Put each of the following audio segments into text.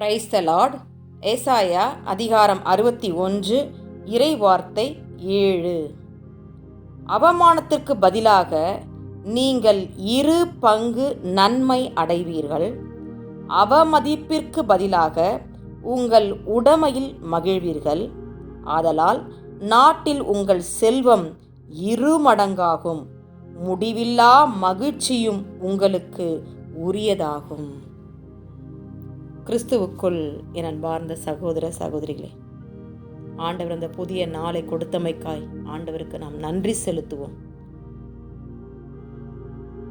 Praise the Lord ஏசாயா அதிகாரம் அறுபத்தி ஒன்று இறை வார்த்தை ஏழு. அவமானத்திற்கு பதிலாக நீங்கள் இரு பங்கு நன்மை அடைவீர்கள். அவமதிப்பிற்கு பதிலாக உங்கள் உடைமையில் மகிழ்வீர்கள். ஆதலால் நாட்டில் உங்கள் செல்வம் இரு மடங்காகும். முடிவில்லா மகிழ்ச்சியும் உங்களுக்கு உரியதாகும். கிறிஸ்துவுக்குள் என் அன்பார்ந்த சகோதர சகோதரிகளே ஆண்டவர் அந்த புதிய நாளை கொடுத்தமைக்காய் ஆண்டவருக்கு நாம் நன்றி செலுத்துவோம்.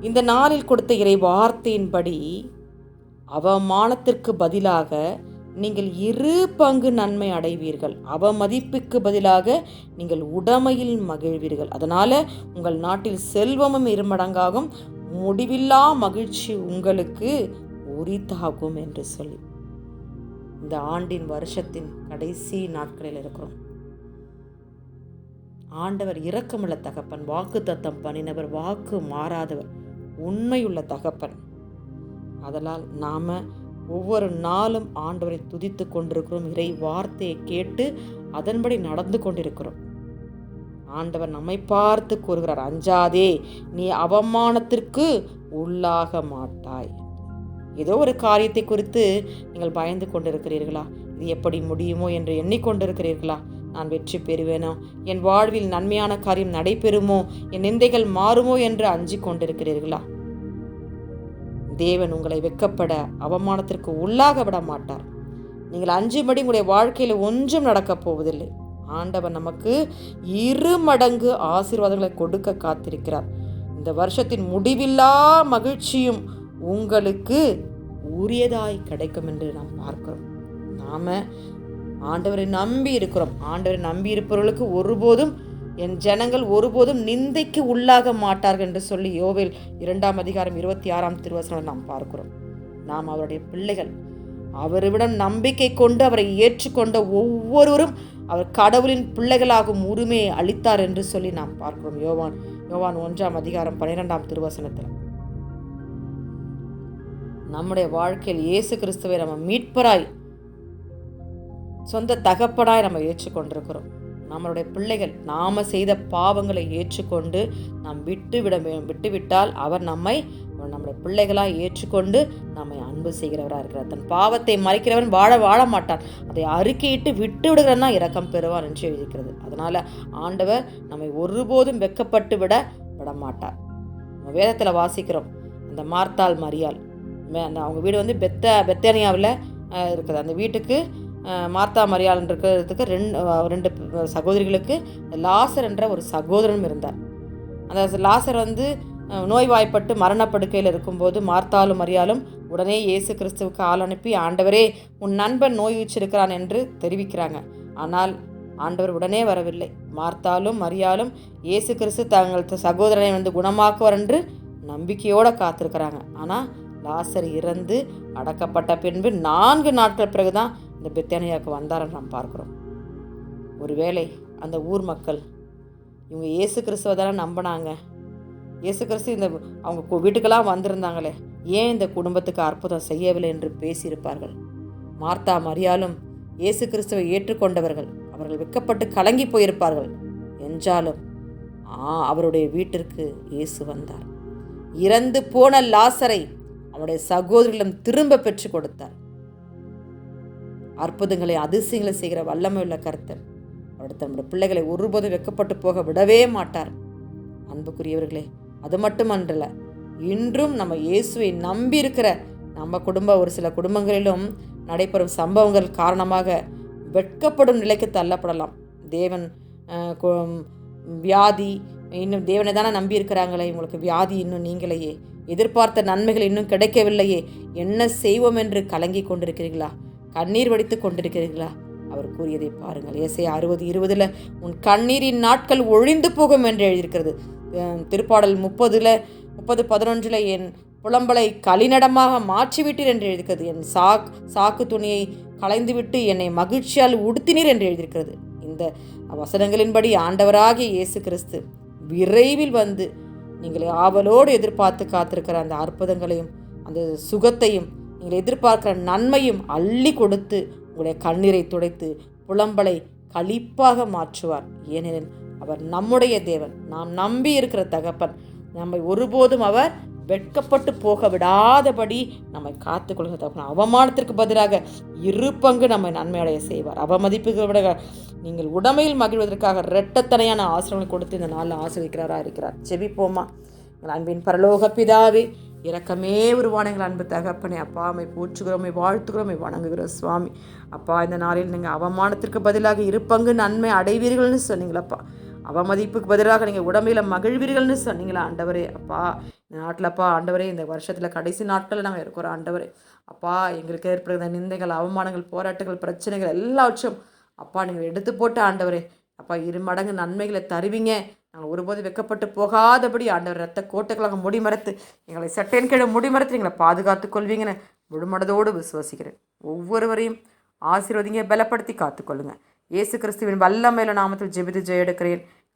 இந்த நாளில் கொடுத்த இறை வார்த்தையின்படி அவமானத்திற்கு பதிலாக நீங்கள் இரு பங்கு நன்மை அடைவீர்கள். அவமதிப்புக்கு பதிலாக நீங்கள் உடமையில் மகிழ்வீர்கள். அதனால உங்கள் நாட்டில் செல்வமும் இருமடங்காகும் முடிவில்லா மகிழ்ச்சி உங்களுக்கு உரித்தாகும் என்று சொல்லி. இந்த ஆண்டின் வருஷத்தின் கடைசி நாட்களில் இருக்கிறோம். ஆண்டவர் இரக்கமுள்ள தகப்பன் வாக்கு தத்தம் பண்ணினவர் வாக்கு மாறாதவர் உண்மையுள்ள தகப்பன். அதனால் நாம் ஒவ்வொரு நாளும் ஆண்டவரை துதித்து கொண்டிருக்கிறோம். இறை வார்த்தையை கேட்டு அதன்படி நடந்து கொண்டிருக்கிறோம். ஆண்டவர் நம்மை பார்த்து கூறுகிறார் அஞ்சாதே நீ அவமானத்திற்கு உள்ளாக மாட்டாய். ஏதோ ஒரு காரியத்தை குறித்து நீங்கள் பயந்து கொண்டிருக்கிறீர்களா? இது எப்படி முடியுமோ என்று எண்ணிக்கொண்டிருக்கிறீர்களா? நான் வெற்றி பெறுவேனோ? என் வாழ்வில் நன்மையான காரியம் நடைபெறுமோ? என் நிந்தைகள் மாறுமோ என்று அஞ்சி கொண்டிருக்கிறீர்களா? தேவன் உங்களை வெக்கப்பட அவமானத்திற்கு உள்ளாக விட மாட்டார். நீங்கள் அஞ்சும்படி உங்களுடைய வாழ்க்கையில் ஒன்றும் நடக்கப் போவதில்லை. ஆண்டவர் நமக்கு இரு மடங்கு ஆசீர்வாதங்களை கொடுக்க காத்திருக்கிறார். இந்த வருஷத்தின் முடிவில்லா மகிழ்ச்சியும் உங்களுக்கு உரியதாய் கிடைக்கும் என்று நாம் பார்க்கிறோம். நாம் ஆண்டவரை நம்பி இருக்கிறோம். ஆண்டவரை நம்பி இருப்பவர்களுக்கு ஒருபோதும் என் ஜனங்கள் ஒருபோதும் நிந்தைக்கு உள்ளாக மாட்டார்கள் என்று சொல்லி யோவில் இரண்டாம் அதிகாரம் இருபத்தி ஆறாம் திருவசனம் நாம் பார்க்கிறோம். நாம் அவருடைய பிள்ளைகள். அவரிடம் நம்பிக்கை கொண்டு அவரை ஏற்றுக்கொண்ட ஒவ்வொருவரும் அவர் கடவுளின் பிள்ளைகளாகும் உரிமையை அளித்தார் என்று சொல்லி நாம் பார்க்கிறோம். யோவான் யோவான் ஒன்றாம் அதிகாரம் பன்னிரெண்டாம் திருவசனத்தில். நம்முடைய வாழ்க்கையில் இயேசு கிறிஸ்துவை நம்ம மீட்பராய் சொந்த தகப்படாய் நம்ம ஏற்றுக்கொண்டிருக்கிறோம். நம்மளுடைய பிள்ளைகள் நாம் செய்த பாவங்களை ஏற்றுக்கொண்டு நாம் விட்டு விட விட்டுவிட்டால் அவர் நம்மை நம்முடைய பிள்ளைகளாக ஏற்றுக்கொண்டு நம்மை அன்பு செய்கிறவராக இருக்கிறார். தன் பாவத்தை மறைக்கிறவன் வாழ வாழ மாட்டான். அதை அறிக்கையிட்டு விட்டு விடுகிறவன் தான் இரக்கம் பெறுவார் என்று எழுதிக்கிறது அதனால் ஆண்டவர் நம்மை ஒருபோதும் வெக்கப்பட்டு விட விட மாட்டார். நம்ம வேதத்தில் வாசிக்கிறோம் அந்த மார்த்தால் மரியாள் அந்த அவங்க வீடு வந்து பெத்த பெத்தேனியாவில் இருக்குது. அந்த வீட்டுக்கு மார்த்தா மரியாள் இருக்கிறதுக்கு ரெண்டு ரெண்டு சகோதரிகளுக்கு லாசர் என்ற ஒரு சகோதரனும் இருந்தார். அந்த லாசர் வந்து நோய்வாய்ப்பட்டு மரணப்படுக்கையில் இருக்கும்போது மார்த்தாலும் மரியாலும் உடனே இயேசு கிறிஸ்துவுக்கு ஆள் அனுப்பி ஆண்டவரே உன் நண்பன் நோய் வச்சிருக்கிறான் என்று தெரிவிக்கிறாங்க. ஆனால் ஆண்டவர் உடனே வரவில்லை. மார்த்தாலும் மரியாலும் இயேசு கிறிஸ்து தங்கள் சகோதரனை வந்து குணமாக்குவார் என்று நம்பிக்கையோடு காத்திருக்கிறாங்க. ஆனால் லாசர் இறந்து அடக்கப்பட்ட பின்பு நான்கு நாட்கள் பிறகுதான் இந்த பெத்தானியாவுக்கு வந்தாரன்னு நாம் பார்க்குறோம். ஒருவேளை அந்த ஊர் மக்கள் இவங்க இயேசு கிறிஸ்துவ தானே நம்பினாங்க. இயேசு கிறிஸ்து இந்த அவங்க வீட்டுக்கெல்லாம் வந்திருந்தாங்களே ஏன் இந்த குடும்பத்துக்கு அற்புதம் செய்யவில்லை என்று பேசியிருப்பார்கள்? மார்த்தா மரியாலும் இயேசு கிறிஸ்துவை ஏற்றுக்கொண்டவர்கள் அவர்கள் வெக்கப்பட்டு கலங்கி போயிருப்பார்கள். என்றாலும் ஆ அவருடைய வீட்டிற்கு இயேசு வந்தார். இறந்து போன லாசரை அவனுடைய சகோதரிடம் திரும்ப பெற்று கொடுத்தார். அற்புதங்களை அதிசயங்களை செய்கிற வல்லமை உள்ள கருத்தர். அவர் தன்னுடைய பிள்ளைகளை ஒருபோதும் வெக்கப்பட்டு போக விடவே மாட்டார். அன்புக்குரியவர்களே அது மட்டுமன்றல இன்றும் நம்ம இயேசுவை நம்பி இருக்கிற நம்ம குடும்ப ஒரு சில குடும்பங்களிலும் நடைபெறும் சம்பவங்கள் காரணமாக வெட்கப்படும் நிலைக்கு தள்ளப்படலாம். தேவன் வியாதி இன்னும் தேவனை தானே நம்பி இருக்கிறாங்களே உங்களுக்கு வியாதி இன்னும் நீங்களையே எதிர்பார்த்த நன்மைகள் இன்னும் கிடைக்கவில்லையே. என்ன செய்வோம் என்று கலங்கி கொண்டிருக்கிறீர்களா? கண்ணீர் வடித்து கொண்டிருக்கிறீர்களா? அவர் கூறியதை பாருங்கள். இசை அறுபது இருபதுல உன் கண்ணீரின் நாட்கள் ஒழிந்து போகும் என்று எழுதியிருக்கிறது. திருப்பாடல் முப்பதுல முப்பது பதினொன்றில் என் புலம்பலை களிநடமாக மாற்றிவிட்டீர் என்று எழுதியிருக்கிறது. என் சாக் சாக்கு துணியை களைந்துவிட்டு என்னை மகிழ்ச்சியால் உடுத்தினீர் என்று எழுதியிருக்கிறது. இந்த வசனங்களின்படி ஆண்டவராகிய இயேசு கிறிஸ்து விரைவில் வந்து நீங்கள் ஆவலோடு எதிர்பார்த்து காத்திருக்கிற அந்த அற்புதங்களையும் அந்த சுகத்தையும் நீங்கள் எதிர்பார்க்கிற நன்மையும் அள்ளி கொடுத்து உங்களுடைய கண்ணீரை துடைத்து புலம்பலை களிப்பாக மாற்றுவார். ஏனெனில் அவர் நம்முடைய தேவன். நாம் நம்பி இருக்கிற தகப்பன். நம்மை ஒருபோதும் அவர் வெட்கப்பட்டு போக விடாதபடி நம்மை காத்துக்கொள்கிற தகப்பன். அவமானத்திற்கு பதிலாக இரு பங்கு நம்மை நன்மையடைய செய்வார். அவமதிப்புக்கு விட நீங்கள் உடமையில் மகிழ்வதற்காக இரட்டத்தனையான ஆசிரமங்களை கொடுத்து இந்த நாளில் ஆசிரியக்கிறாரா இருக்கிறார். செவிப்போமா எங்கள் அன்பின் பரலோக பிதாவே இரக்கமே உருவான எங்கள் அன்பு தகப்பனே அப்பா அம்மை போற்றுகிறோமே வாழ்த்துகிறோமை வணங்குகிறோம் சுவாமி. அப்பா இந்த நாளில் நீங்கள் அவமானத்திற்கு பதிலாக இரு பங்கு நன்மை அடைவீர்கள்னு சொன்னீங்களப்பா. அவமதிப்புக்கு பதிலாக நீங்கள் உடம்பில் மகிழ்வீர்கள்னு சொன்னீங்களா ஆண்டவரே? அப்பா இந்த நாட்டிலப்பா ஆண்டவரே இந்த வருஷத்தில் கடைசி நாட்களில் நாங்கள் இருக்கிறோம் ஆண்டவரே. அப்பா எங்களுக்கு ஏற்படுகிற நிந்தைகள் அவமானங்கள் போராட்டங்கள் பிரச்சனைகள் எல்லாவற்றும் அப்பா நீங்கள் எடுத்து போட்டு ஆண்டவரே. அப்பா இரு மடங்கு நன்மைகளை தருவீங்க. நாங்கள் ஒருபோது வெக்கப்பட்டு போகாதபடி ஆண்டவர் ரத்த கோட்டைகளாக முடிமறைத்து எங்களை சட்டையின் கீழே முடிமறைத்து எங்களை பாதுகாத்து கொள்வீங்கன்னு முழுமனதோடு விசுவாசிக்கிறேன். ஒவ்வொருவரையும் ஆசீர்வதிங்க பலப்படுத்தி காத்துக்கொள்ளுங்க. இயேசு கிறிஸ்துவின் வல்லமையில நாமத்தில் ஜெபித்து ஜெய எடுக்கிறேன்